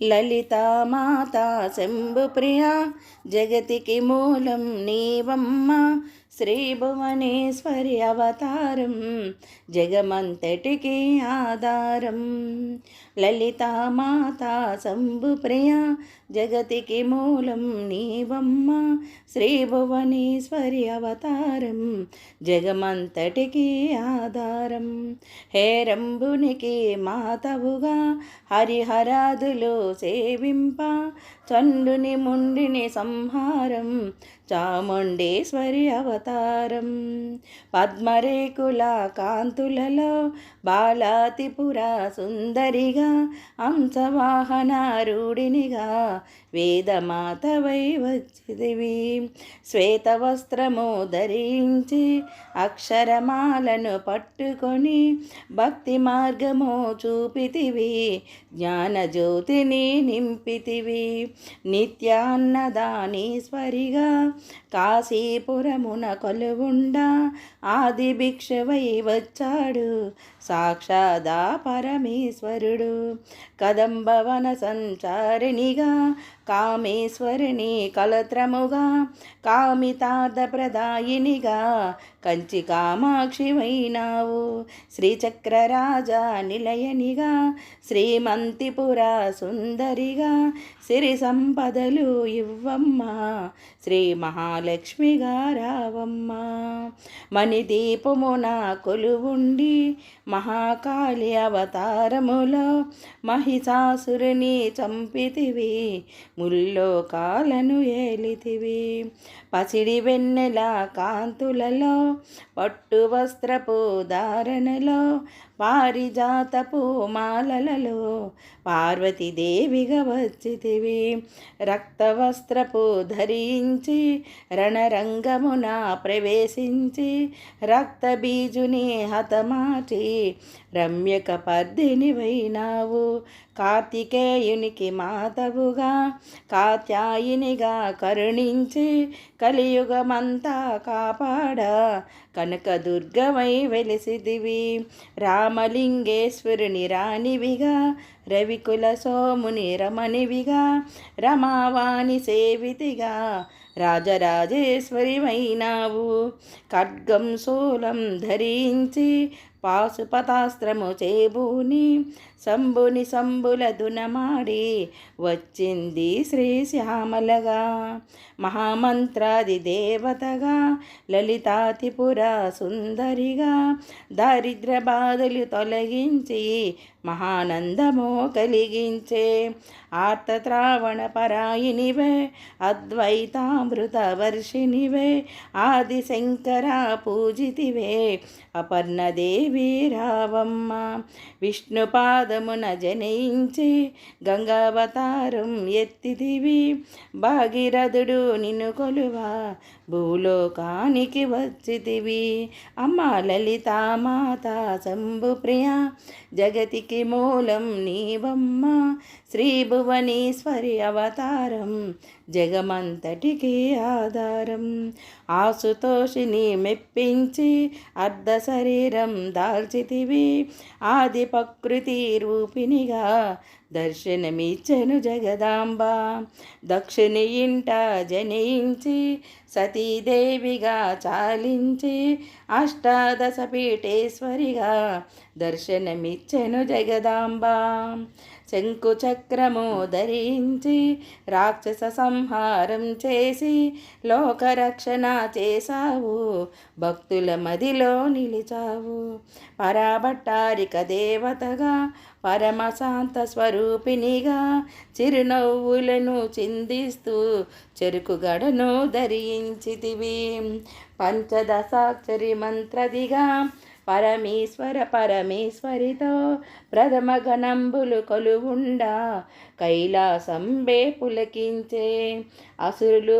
లలితామాతా శంభుప్రియా జగతికి మూలం నీవమ్మ శ్రీభువనేశ్వరి అవతారం జగమంతటికి ఆధారం. లలితామాతా శంభుప్రియా జగతికి మూలం నీవమ్మ. శ్రీభువనేశ్వరి అవతారం జగమంతటికి ఆధారం. హేరంబునికి మాతవుగా హరిహరాదులు సేవింప. చండుని ముండిని సంహారం చాముండేశ్వరి అవతారం. పద్మరేకుల కాంతులలో బాలాతిపుర సుందరిగా అంశవాహనారూఢినిగా వేదమాతవై వచ్చిదివి శ్వేతవస్త్రము ధరించి అక్షరమాలను పట్టుకొని భక్తి మార్గము చూపితివి. జ్ఞానజ్యోతిని నింపితివి. నిత్యాన్నదానీశ్వరిగా కాశీపురమున కొలువుండా ఆది భిక్షవై వచ్చాడు. సాక్షాదా పరమేశ్వరుడు. కదంబవన సంచారిణిగా కామేశ్వరిని కలత్రముగా కామితార్థ ప్రదాయినిగా కంచి కామాక్షివైనావు. శ్రీచక్రరాజా నిలయనిగా శ్రీమంతిపుర సుందరిగా సిరి సంపదలు ఇవ్వమ్మా. శ్రీ మహాలక్ష్మిగా రావమ్మ. మణిదీపమున కొలువుండి మహాకాళి అవతారములో మహిషాసురుని చంపితివి ముల్లోకాలను ఏలితివి. పసిడి వెన్నెల కాంతులలో పట్టు వస్త్రపు ధారణలో పారిజాతపు మాలలలో పార్వతీదేవిగా వచ్చితివి. రక్తవస్త్రపు ధరించి రణరంగమున ప్రవేశించి రక్తబీజుని హతమాచి రమ్యక పద్దినివైనావు. కార్తికేయునికి మాతవుగా కాత్యాయినిగా కరుణించి కలియుగమంతా కాపాడ. కనకదుర్గమై వెలిసిదివి రామలింగేశ్వరుని రాణివిగా రవికుల సోముని రమణివిగా రమావాణి సేవితిగా రాజరాజేశ్వరివైనావు. ఖడ్గం శూలం ధరించి పాశుపతాస్త్రము చేబూని శంభుని శంభుల దునమాడి వచ్చింది శ్రీ శ్యామలగా. మహామంత్రాది దేవతగా లలితాతిపుర సుందరిగా దారిద్ర బాధలు తొలగించి మహానందము కలిగించే ఆర్తత్రావణ పరాయినివే అద్వైతామృత వర్షినివే ఆది శంకర పూజితివే అపర్ణదేవి రావమ్మ పాదమున జనించి గంగావతారం ఎత్తిదివి. భాగీరథుడు నిన్ను కొలువా. భూలోకానికి వచ్చితివి. అమ్మ లలితామాత శంభుప్రియ జగతికి మూలం నీవమ్మ. శ్రీ భువనేశ్వరి అవతారం జగమంతటికి ఆధారం. ఆసుతోషిని మెప్పించి అర్ధ శరీరం దాల్చితివి. ఆది ప్రకృతి రూపినిగా దర్శనమిచ్చను జగదాంబ. దక్షిణి ఇంట జనించి సతీదేవిగా చాలించి అష్టాదశ పీఠేశ్వరిగా దర్శనమిచ్చెను జగదాంబ. శంకు చక్రము ధరించి రాక్షస సంహారం చేసి లోకరక్షణ చేశావు. భక్తుల మదిలో నిలిచావు. పరాభట్టారిక దేవతగా పరమశాంత స్వరూపినిగా చిరునవ్వులను చిందిస్తూ చెరుకు గడను ధరించితివి. పంచదశాక్షరి మంత్రదిగా పరమేశ్వర పరమేశ్వరితో ప్రథమ గణంబులు కొలువుండా. కైలాసంబే పులకించే అసురులు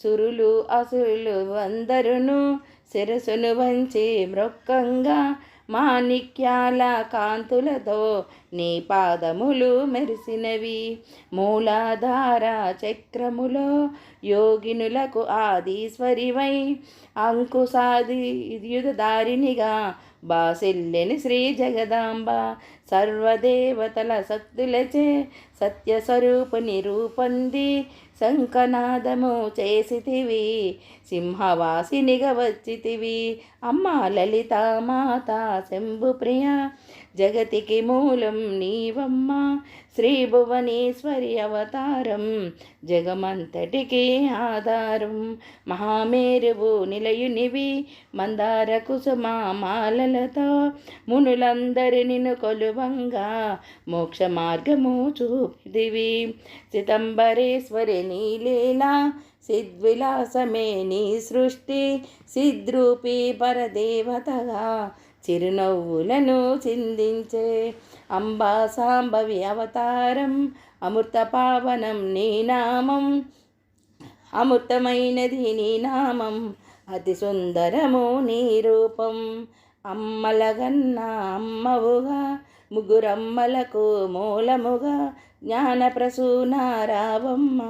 సురులు అసురులు అందరును శిరసును వంచి మృక్కంగా మాణిక్యాల కాంతులతో నీ పాదములు మెరిసినవి. మూలాధార చక్రములో యోగినులకు ఆదీశ్వరివై. అంకుశాది దారినిగా బాసిల్లిని శ్రీ జగదాంబ సర్వదేవతల శక్తులచే సత్యస్వరూపుని రూపొంది శంఖనాదము చేసితివి సింహవాసినిగా వచ్చితివి. అమ్మ లలితామాత శంభు ప్రియ జగతికి మూలం నీవమ్మ. శ్రీ భువనేశ్వరి అవతారం జగమంతటికి ఆధారం. మహామేరువు నిలయునివి మందార కుసుమ మాలలతో. మునులందరి నిన్ను కొలువంగా మోక్ష మార్గము చూపిదివి సితంబరేశ్వరి నీలీలా సిద్విలాసమే నీ సృష్టి సిద్రూపి పరదేవతగా. చిరునవ్వులను చిందించే అంబా సాంబవి అవతారం అమృత పావనం నీ నామం. అమృతమైనది నీ నామం. అతి సుందరము నీ రూపం. అమ్మలగన్న అమ్మవుగా. ముగ్గురమ్మలకు మూలముగా. జ్ఞాన ప్రసూనారావమ్మ.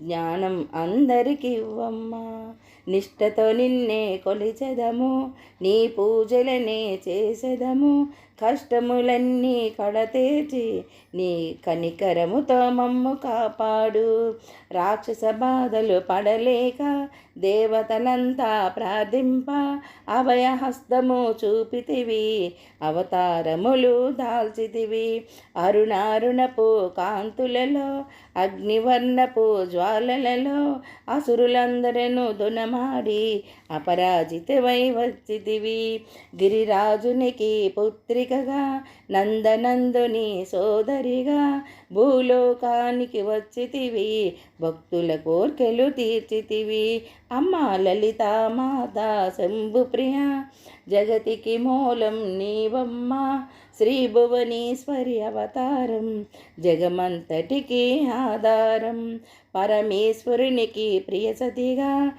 జ్ఞానం అందరికి ఇవ్వమ్మా నిష్టతో నిన్నే కొలిచెదము. నీ పూజలనే చేసెదము. కష్టములన్నీ కడతేచి నీ కనికరముతో మమ్ము కాపాడు. రాక్షస బాధలు పడలేక దేవతలంతా ప్రార్థింప అభయహస్తము చూపితివి అవతారములు దాల్చితివి. అరుణారుణపు కాంతులలో అగ్నివర్ణపు జ్వాలలలో అసురులందరను దునమాడి అపరాజితవై వచ్చితివి. గిరిరాజునికి పుత్రి పుత్రికగా నందనందుని సోదరిగా భూలోకానికి వచ్చితివి భక్తుల కోర్కెలు తీర్చితివి. అమ్మ లలిత మాత శంభుప్రియ జగతికి మూలం నీవమ్మ. శ్రీ భువనేశ్వరి అవతారం జగమంతటికి ఆధారం. పరమేశ్వరునికి ప్రియసతిగా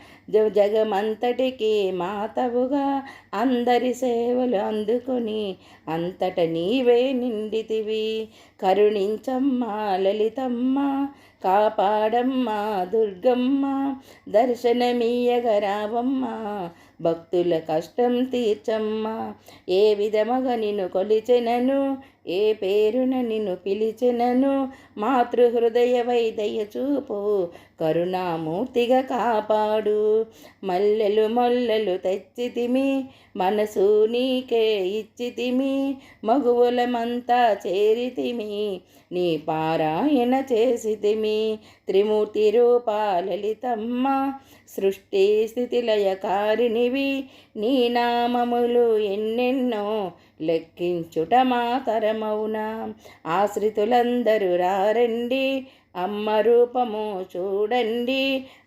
జగమంతటికి మాతవుగా అందరి సేవలు అందుకొని అంతట నీవే నిండితివి. కరుణించమ్మ లలితమ్మ కాపాడమ్మ దుర్గమ్మ దర్శనమీయగరావమ్మ భక్తుల కష్టం తీర్చమ్మా. ఏ విధముగా నిన్ను కొలిచెనను ఏ పేరున నిన్ను పిలిచెనను మాతృహృదయ వైదయ చూపు కరుణామూర్తిగా కాపాడు. మల్లెలు మొల్లెలు తెచ్చితిమి మనసు నీకే ఇచ్చితిమి మగువులమంతా చేరితిమి నీ పారాయణ చేసితిమి. త్రిమూర్తి రూపాలలితమ్మ సృష్టి స్థితిలయకారినివి నీ నామములు ఎన్నెన్నో లెక్కించుట మాతరమౌనా ఆశ్రితులందరూ రారండి అమ్మ రూపము చూడండి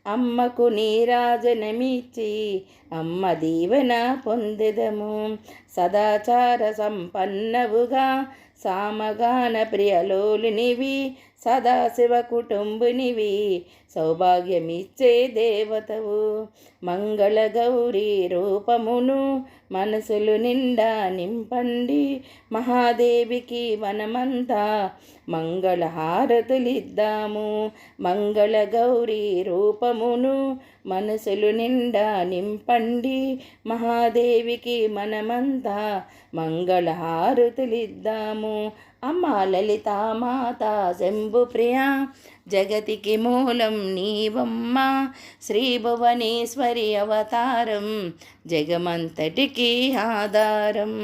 అమ్మకు నీరాజనమిచ్చి అమ్మ దీవెన పొందెదము. సదాచార సంపన్నవుగా సామగాన ప్రియలోలినివి సదాశివ కుటుంబునివి సౌభాగ్యమిచ్చే దేవతవు. మంగళ గౌరీ రూపమును మనసులు నిండా నింపండి. మహాదేవికి మనమంతా మంగళహారతులిద్దాము. మంగళ గౌరీ రూపమును మనసులు నిండా నింపండి. మహాదేవికి మనమంతా మంగళహారతులిద్దాము. అమ్మ లలితామాత శంభు ప్రియ జగతికి మూలం నీవమ్మ. శ్రీ భువనేశ్వరి అవతారం జగమంతటికి ఆధారం.